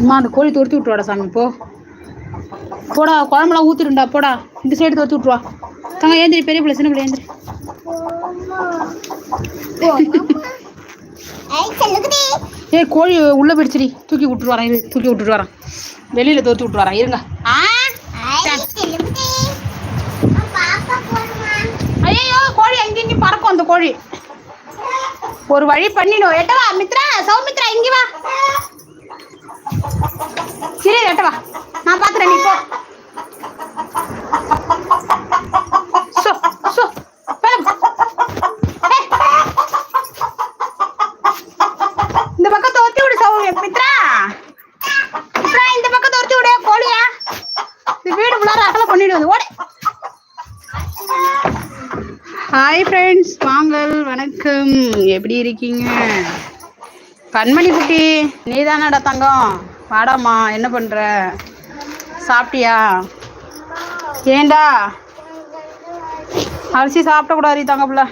அம்மா அந்த கோழி துரத்தி விட்டுவாடா சாமி போ. போடா குழம்புலாம் ஊற்றிடுண்டா போடா. இந்த சைடு துரத்தி விட்டுருவா தங்க ஏந்திரி பெரிய பிள்ளை சின்ன பிள்ளை ஏந்திரி. ஏய் கோழி உள்ளே போயிடுச்சுடி. தூக்கி விட்டுட்டு வரேன் இரு. தூக்கி விட்டுட்டு வரேன். வெளியில் துரத்தி விட்டு வரேன். இருங்க. ஆ ஐயோ கோழி அங்கேயும் பறக்கும் அந்த கோழி. ஒரு வழி பண்ணிடும் எட்டவா மித்ரா சௌமித்ரா இங்க வா சரி எட்டவா நான் பாத்துறேன் நீ போ. இந்த பக்கத்தை தோத்தி விடு சவுங்க மித்ரா. மித்ரா இந்த பக்கத்தை தோத்தி விடு. கோழியா இந்த வீடு ஃபுல்லாக அகல பண்ணிடுவது ஓடு. ஹாய் ஃப்ரெண்ட்ஸ் வாங்கல் வணக்கம். எப்படி இருக்கீங்க? கண்மணி குட்டி நீ தங்கம். வாடாம்மா என்ன பண்ணுற சாப்பிட்டியா? ஏண்டா? அரிசி சாப்பிடக்கூடாது தங்கப்பிள்ள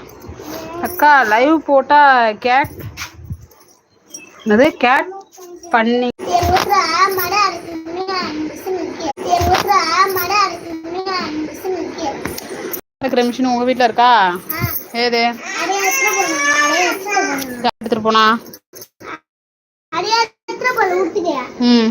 அக்கா லைவ் போட்டால் கேட் என்னது? கேட் பண்ணி இருக்கிற மிஷின் உங்கள் வீட்டில் இருக்கா? ஏது? எடுத்துகிட்டு போனா? ಹ್ಮ್